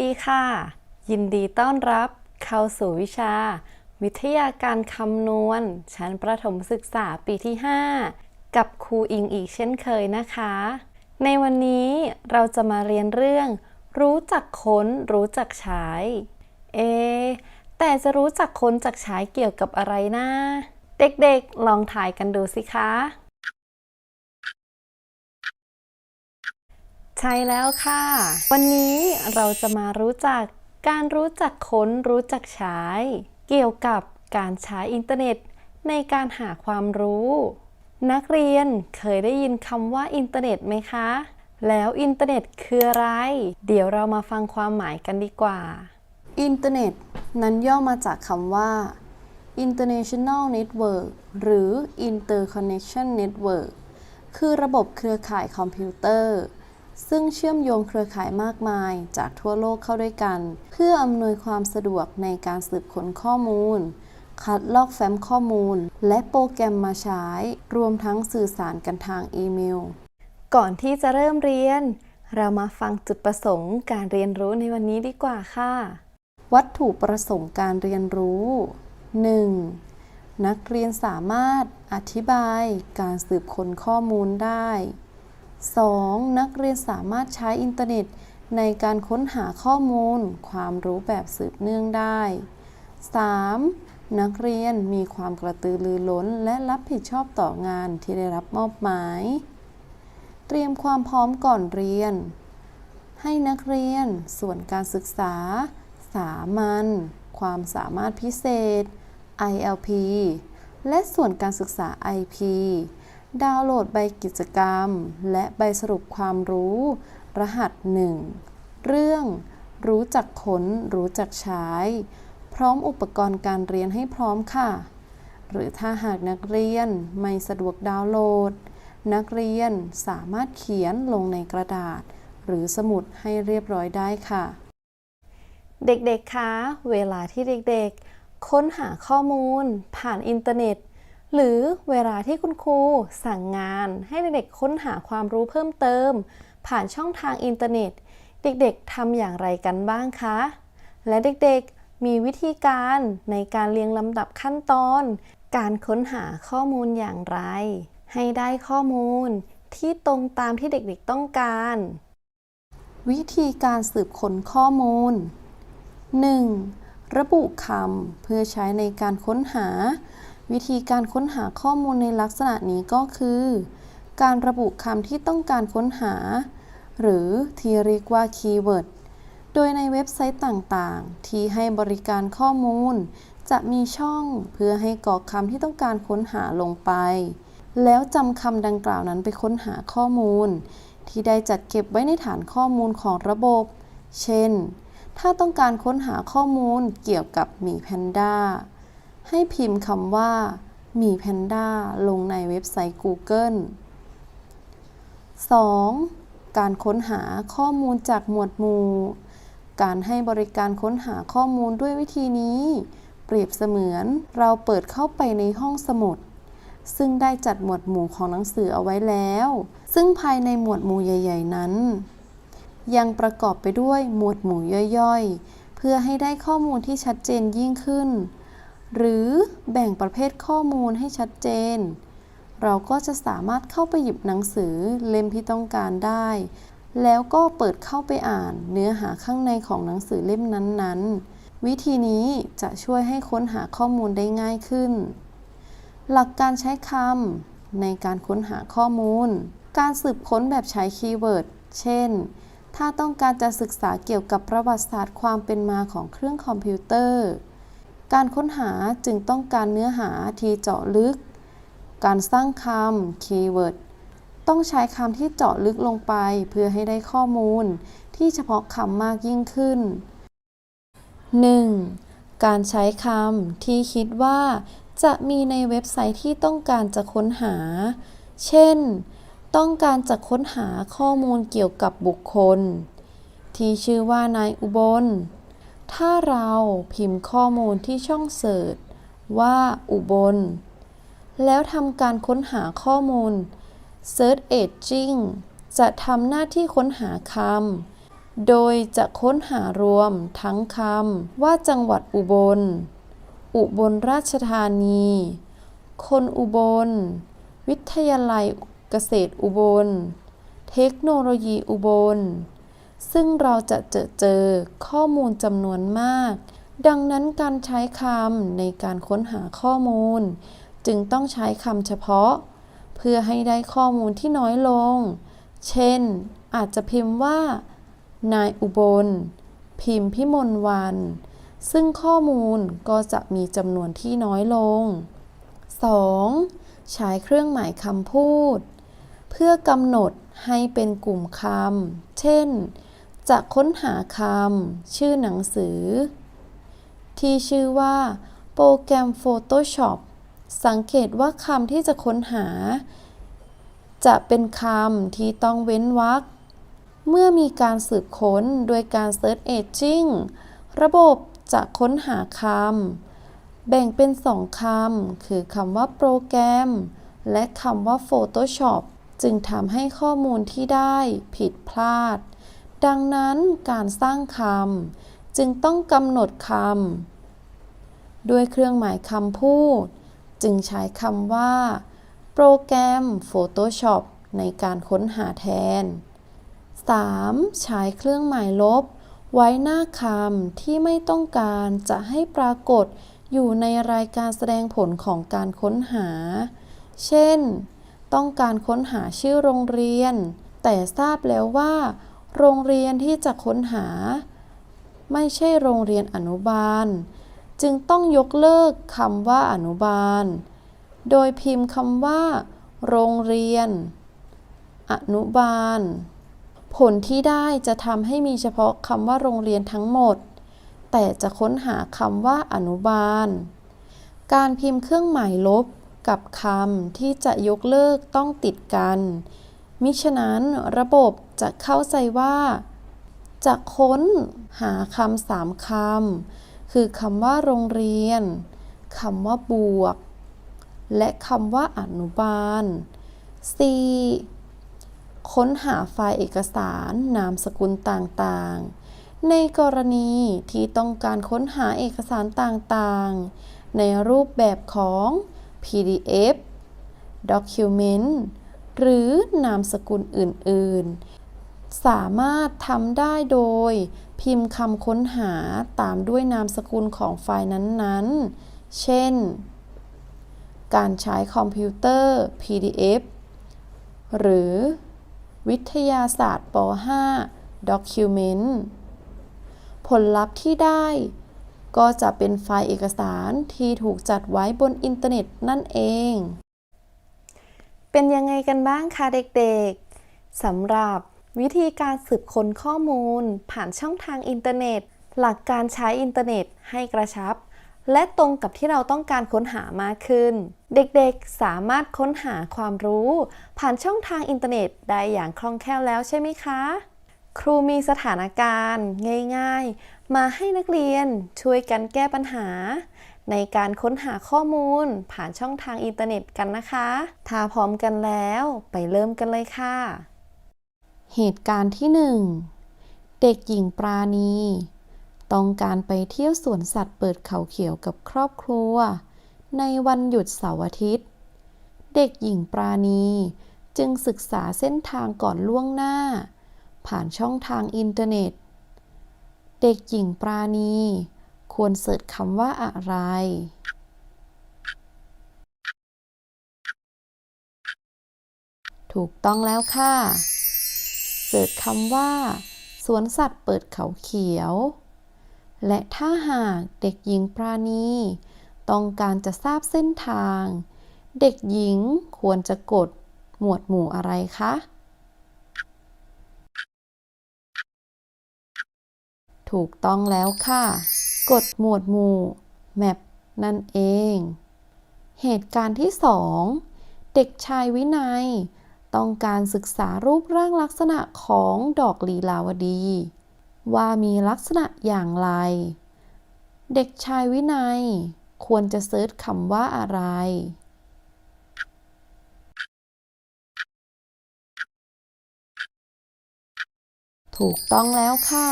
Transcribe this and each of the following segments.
ดีค่ะ ยินดีต้อนรับเข้าสู่วิชา วิทยาการคำนวณ ชั้นประถมศึกษาปีที่ 5 กับครูอิงอีกเช่นเคยนะคะ ในวันนี้เราจะมาเรียนเรื่อง รู้จักค้นรู้จักใช้ เอ แต่จะรู้จักค้นจักใช้เกี่ยวกับอะไรนะ เด็กๆ ลองถ่ายกันดูสิคะ ช่แล้วค่ะ วันนี้เราจะมารู้จักการรู้จักค้นรู้จักใช้ เกี่ยวกับการใช้อินเทอร์เน็ต ในการหาความรู้ นักเรียนเคยได้ยินคำว่าอินเทอร์เน็ตไหมคะ แล้วอินเทอร์เน็ตคืออะไร เดี๋ยวเรามาฟังความหมายกันดีกว่า อินเทอร์เน็ตนั้นย่อมาจากคำว่า International Network หรือ Interconnection Network คือระบบเครือข่ายคอมพิวเตอร์ ซึ่งเชื่อมโยงเครือข่ายมากมายจากทั่วโลกเข้าด้วยกัน เพื่ออำนวยความสะดวกในการสืบค้นข้อมูล คัดลอกแฟ้มข้อมูล และโปรแกรมมาใช้ รวมทั้งสื่อสารกันทางอีเมล ก่อนที่จะเริ่มเรียน เรามาฟังจุดประสงค์การเรียนรู้ในวันนี้ดีกว่าค่ะ วัตถุประสงค์การเรียนรู้ 1. นักเรียนสามารถอธิบายการสืบค้นข้อมูลได้ 2. นักเรียนสามารถใช้อินเทอร์เน็ต ในการค้นหาข้อมูล ความรู้แบบสืบเนื่องได้ 3. นักเรียนมีความกระตือรือร้น และรับผิดชอบต่องานที่ได้รับมอบหมาย เตรียมความพร้อมก่อนเรียน ให้นักเรียนส่วนการศึกษา สามัญ ความสามารถพิเศษ ILP และส่วนการศึกษา IP ดาวน์โหลดใบกิจกรรม และใบสรุปความรู้ รหัส 1 เรื่อง รู้จักค้นรู้จักใช้ พร้อมอุปกรณ์การเรียนให้พร้อมค่ะ หรือถ้าหากนักเรียนไม่สะดวกดาวน์โหลด นักเรียนสามารถเขียนลงในกระดาษ หรือสมุดให้เรียบร้อยได้ค่ะ เด็กๆ คะ เวลาที่เด็กๆ ค้นหาข้อมูล ผ่านอินเทอร์เน็ต หรือเวลาที่คุณครูสั่งงานให้เด็กๆค้นหาความรู้เพิ่มเติม ผ่านช่องทางอินเทอร์เน็ต เด็กๆทำอย่างไรกันบ้างคะ และเด็กๆมีวิธีการในการเรียงลำดับขั้นตอน การค้นหาข้อมูลอย่างไร ให้ได้ข้อมูลที่ตรงตามที่เด็กๆต้องการ วิธีการสืบค้นข้อมูล 1. ระบุคำเพื่อใช้ในการค้นหา วิธีการค้นหาข้อมูลในลักษณะนี้ก็คือ การระบุคำที่ต้องการค้นหา หรือที่เรียกว่าคีย์เวิร์ด โดยในเว็บไซต์ต่างๆ ที่ให้บริการข้อมูล จะมีช่องเพื่อให้กรอกคำที่ต้องการค้นหาลงไป แล้วจำคำดังกล่าวนั้นไปค้นหาข้อมูล ที่ได้จัดเก็บไว้ในฐานข้อมูลของระบบ เช่น ถ้าต้องการค้นหาข้อมูลเกี่ยวกับหมีแพนด้า ให้พิมพ์คำว่ามีแพนด้าลงในเว็บไซต์ Google 2. การค้นหาข้อมูลจากหมวดหมู่ การให้บริการค้นหาข้อมูลด้วยวิธีนี้ เปรียบเสมือนเราเปิดเข้าไปในห้องสมุด ซึ่งได้จัดหมวดหมู่ของหนังสือเอาไว้แล้ว ซึ่งภายในหมวดหมู่ใหญ่ ๆ นั้น ยังประกอบไปด้วยหมวดหมู่ย่อยๆ เพื่อให้ได้ข้อมูลที่ชัดเจนยิ่งขึ้น หรือแบ่งประเภทข้อมูลให้ชัดเจน เราก็จะสามารถเข้าไปหยิบหนังสือเล่มที่ต้องการได้ แล้วก็เปิดเข้าไปอ่านเนื้อหาข้างในของหนังสือเล่มนั้นๆ วิธีนี้จะช่วยให้ค้นหาข้อมูลได้ง่ายขึ้น หลักการใช้คำในการค้นหาข้อมูล การสืบค้นแบบใช้คีย์เวิร์ด เช่นถ้าต้องการจะศึกษาเกี่ยวกับประวัติศาสตร์ความเป็นมาของเครื่องคอมพิวเตอร์ การค้นหาจึงต้องการเนื้อหาที่เจาะลึก การสร้างคำคีย์เวิร์ดต้องใช้คำที่เจาะลึกลงไปเพื่อให้ได้ข้อมูลที่เฉพาะคำมากยิ่งขึ้น 1. การใช้คำที่คิดว่าจะมีในเว็บไซต์ที่ต้องการจะค้นหา เช่น ต้องการจะค้นหาข้อมูลเกี่ยวกับบุคคล ที่ชื่อว่านายอุบล ถ้าเราพิมพ์ข้อมูลที่ช่องเสิร์ชว่าอุบล แล้วทำการค้นหาข้อมูล Search Engine จะทำหน้าที่ค้นหาคำ โดยจะค้นหารวมทั้งคำว่าจังหวัดอุบล อุบลราชธานี คนอุบล วิทยาลัยเกษตรอุบล เทคโนโลยีอุบล ซึ่งเราจะเจอเจอข้อมูลจำนวนมาก ดังนั้นการใช้คำในการค้นหาข้อมูล จึงต้องใช้คำเฉพาะ เพื่อให้ได้ข้อมูลที่น้อยลง เช่น อาจจะพิมพ์ว่า นายอุบล พิมพ์พิมลวัน ซึ่งข้อมูลก็จะมีจำนวนที่น้อยลง 2. ใช้เครื่องหมายคำพูด เพื่อกำหนดให้เป็นกลุ่มคำ เช่น จะค้นหาคำชื่อหนังสือ ที่ชื่อว่า โปรแกรม Photoshop สังเกตว่าคำที่จะค้นหา จะเป็นคำที่ต้องเว้นวรรคเมื่อมีการสืบค้นโดยการ Search Engine ระบบจะค้นหาคำแบ่งเป็นสองคำคือคำว่าโปรแกรม และคำว่า Photoshop จึงทำให้ข้อมูลที่ได้ผิดพลาด ดังนั้นการสร้างคำจึงต้องกำหนดคำด้วยเครื่องหมายคำพูด จึงใช้คำว่า โปรแกรม Photoshop ในการค้นหาแทน 3. ใช้เครื่องหมายลบ ไว้หน้าคำที่ไม่ต้องการจะให้ปรากฏอยู่ในรายการแสดงผลของการค้นหา เช่น ต้องการค้นหาชื่อโรงเรียน แต่ทราบแล้วว่า โรงเรียนที่จะค้นหา ไม่ใช่โรงเรียนอนุบาล จึงต้องยกเลิกคำว่าอนุบาล โดยพิมพ์คำว่า โรงเรียน อนุบาล ผลที่ได้จะทำให้มีเฉพาะคำว่าโรงเรียนทั้งหมด แต่จะค้นหาคำว่าอนุบาล การพิมพ์เครื่องหมายลบกับคำที่จะยกเลิกต้องติดกัน มิฉะนั้นระบบจะเข้าใจว่า จะค้นหาคำสามคำคือคำว่าโรงเรียนคำว่าบวก และคำว่าอนุบาล 4. ค้นหาไฟล์เอกสารนามสกุลต่างๆ ในกรณีที่ต้องการค้นหาเอกสารต่างๆ ในรูปแบบของ PDF Document หรือนามสกุลอื่น ๆ สามารถทำได้โดย พิมพ์คำค้นหาตามด้วยนามสกุลของไฟล์นั้นๆ เช่น การใช้คอมพิวเตอร์ PDF หรือ วิทยาศาสตร์ป .5 Document ผลลัพธ์ที่ได้ก็จะเป็นไฟล์เอกสารที่ถูกจัดไว้บนอินเทอร์เน็ตนั่นเอง เป็นยังไงกันบ้างคะเด็กๆสำหรับวิธีการสืบค้นข้อมูล ผ่านช่องทางอินเทอร์เน็ต หลักการใช้อินเทอร์เน็ตให้กระชับ และตรงกับที่เราต้องการค้นหามากขึ้น เด็กๆสามารถค้นหาความรู้ ผ่านช่องทางอินเทอร์เน็ตได้อย่างคล่องแคล่วแล้วใช่ไหมคะ ครูมีสถานการณ์ ง่าย ๆ มาให้นักเรียนช่วยกันแก้ปัญหา ในการค้นหาข้อมูลผ่านช่องทางอินเทอร์เน็ตกันนะคะ ถ้าพร้อมกันแล้วไปเริ่มกันเลยค่ะ เหตุการณ์ที่ 1 เด็กหญิงปราณี ต้องการไปเที่ยวสวนสัตว์เปิดเขาเขียวกับครอบครัว ในวันหยุดเสาร์อาทิตย์ เด็กหญิงปราณีจึงศึกษาเส้นทางก่อนล่วงหน้า ผ่านช่องทางอินเทอร์เน็ต เด็กหญิงปราณี ควรเสิร์ชคำว่าอะไร ถูกต้องแล้วค่ะ เสิร์ชคำว่า สวนสัตว์เปิดเขาเขียว และถ้าหากเด็กหญิงปราณี ต้องการจะทราบเส้นทาง เด็กหญิงควรจะกดหมวดหมู่อะไรคะ ถูกต้องแล้วค่ะ กดหมวดหมู่ Map นั่นเอง เหตุการณ์ที่ 2 เด็กชายวินัย ต้องการศึกษารูปร่างลักษณะของดอกลีลาวดี ว่ามีลักษณะอย่างไร เด็กชายวินัย ควรจะเซิร์ชคำว่าอะไรถูกต้องแล้วค่ะ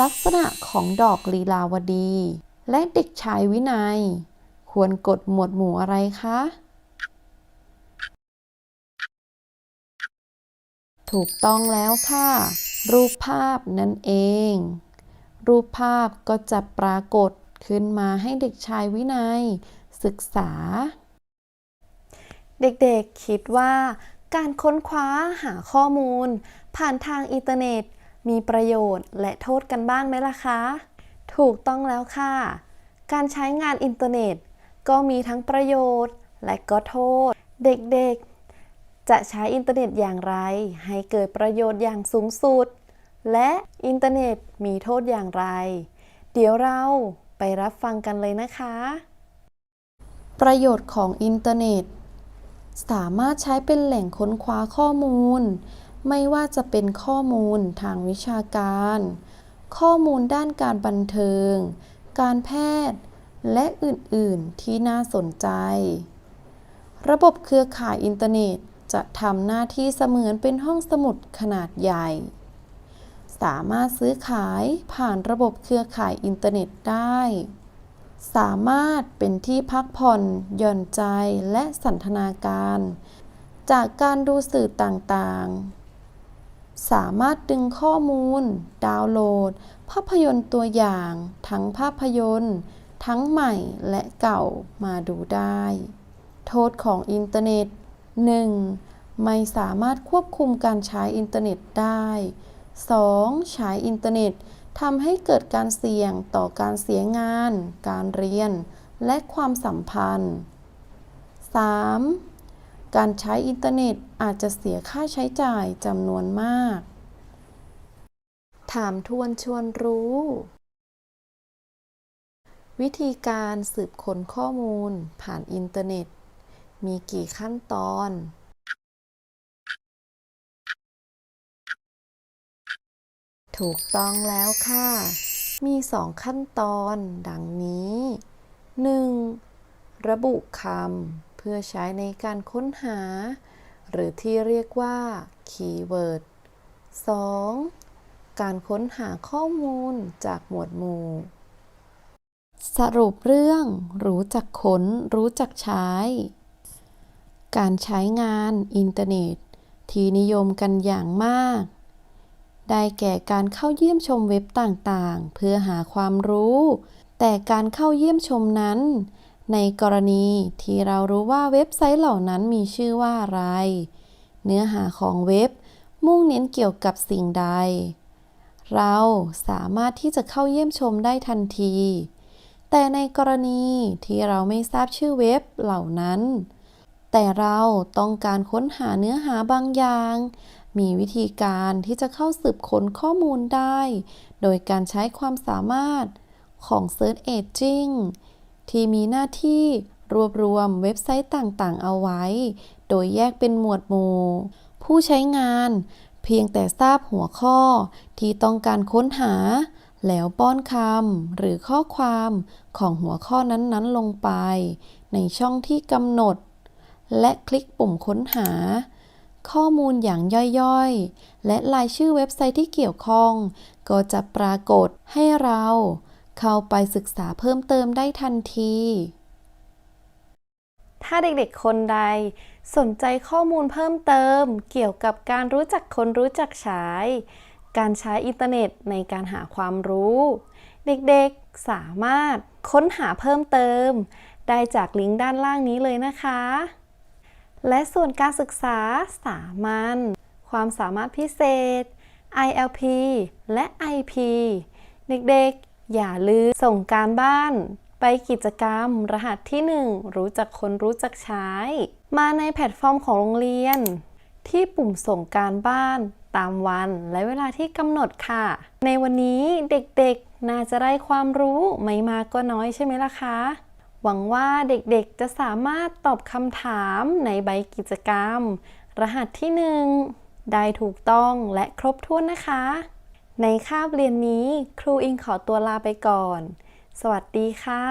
ลักษณะของดอกลีลาวดี และเด็กชายวินัย ควรกดหมวดหมู่อะไรคะ ถูกต้องแล้วค่ะ รูปภาพนั่นเอง รูปภาพก็จะปรากฏขึ้นมาให้เด็กชายวินัย ศึกษา เด็กๆคิดว่า การค้นคว้าหาข้อมูล ผ่านทางอินเทอร์เน็ต มีประโยชน์และโทษกันบ้างไหมล่ะคะ ถูกต้องแล้วค่ะ การใช้งานอินเทอร์เน็ต ก็มีทั้งประโยชน์และก็โทษ เด็กๆ จะใช้อินเทอร์เน็ตอย่างไร ให้เกิดประโยชน์อย่างสูงสุด และอินเทอร์เน็ตมีโทษอย่างไร เดี๋ยวเราไปรับฟังกันเลยนะคะ ประโยชน์ของอินเทอร์เน็ต สามารถใช้เป็นแหล่งค้นคว้าข้อมูล ไม่ว่าจะเป็นข้อมูลทางวิชาการ ข้อมูลด้านการบันเทิง การแพทย์ และอื่น ๆ ที่น่าสนใจ ระบบเครือข่ายอินเทอร์เน็ตจะทำหน้าที่เสมือนเป็นห้องสมุดขนาดใหญ่ สามารถซื้อขายผ่านระบบเครือข่ายอินเทอร์เน็ตได้ สามารถเป็นที่พักผ่อนหย่อนใจและสันทนาการ จากการดูสื่อต่างๆ สามารถดึงข้อมูล ดาวน์โหลด ภาพยนตร์ตัวอย่าง ทั้งภาพยนตร์ ทั้งใหม่และเก่ามาดูได้ โทษของอินเทอร์เน็ต 1. ไม่สามารถควบคุมการใช้อินเทอร์เน็ตได้ 2. ใช้อินเทอร์เน็ตทำให้เกิดการเสี่ยงต่อการเสียงาน การเรียน และความสัมพันธ์ 3. การใช้อินเทอร์เน็ตอาจจะเสียค่าใช้จ่ายจำนวนมาก ถามทวนชวนรู้ วิธีการสืบค้นข้อมูลผ่านอินเทอร์เน็ต มีกี่ขั้นตอน ถูกต้องแล้วค่ะ มีสองขั้นตอนดังนี้ 1. ระบุคำ พื่อใช้ในการค้นหา หรือที่เรียกว่าคีย์เวิร์ด 2. การค้นหาข้อมูลจากหมวดหมู่ สรุปเรื่อง รู้จักค้น รู้จักใช้ การใช้งานอินเทอร์เน็ต ที่นิยมกันอย่างมาก ได้แก่การเข้าเยี่ยมชมเว็บต่างๆ เพื่อหาความรู้ แต่การเข้าเยี่ยมชมนั้น ในกรณีที่เรารู้ว่าเว็บไซต์เหล่านั้นมีชื่อว่าอะไร เนื้อหาของเว็บมุ่งเน้นเกี่ยวกับสิ่งใด เราสามารถที่จะเข้าเยี่ยมชมได้ทันที แต่ในกรณีที่เราไม่ทราบชื่อเว็บเหล่านั้น แต่เราต้องการค้นหาเนื้อหาบางอย่าง มีวิธีการที่จะเข้าสืบค้นข้อมูลได้ โดยการใช้ความสามารถของ Search Engine ที่มีหน้าที่รวบรวมเว็บไซต์ต่างๆ เอาไว้ โดยแยกเป็นหมวดหมู่ ผู้ใช้งาน เพียงแต่ทราบหัวข้อที่ต้องการค้นหา แล้วป้อนคำหรือข้อความของหัวข้อนั้นๆลงไป ในช่องที่กำหนด และคลิกปุ่มค้นหา ข้อมูลอย่างย่อยๆ และรายชื่อเว็บไซต์ที่เกี่ยวข้อง ก็จะปรากฏให้เรา เข้าไปศึกษาเพิ่มเติมได้ทันที ถ้าเด็กๆคนใด สนใจข้อมูลเพิ่มเติม เกี่ยวกับการรู้จักคนรู้จักใช้ การใช้อินเทอร์เน็ตในการหาความรู้ เด็กๆสามารถค้นหาเพิ่มเติม ได้จากลิงก์ด้านล่างนี้เลยนะคะ และส่วนการศึกษาสามัญความสามารถพิเศษ ILP และ IP เด็กๆ อย่าลืมส่งการบ้าน ไปกิจกรรม รหัสที่ 1 รู้จักคนรู้จักใช้ มาในแพลตฟอร์มของโรงเรียน ที่ปุ่มส่งการบ้านตามวันและเวลาที่กำหนดค่ะ ในวันนี้เด็กๆ น่าจะได้ความรู้ไม่มากก็น้อยใช่ไหมล่ะคะ หวังว่าเด็กๆ จะสามารถตอบคำถามในใบกิจกรรม รหัสที่ 1 ได้ถูกต้องและครบถ้วนนะคะ ในคาบเรียนนี้ครูอิงขอตัวลาไปก่อน สวัสดีค่ะ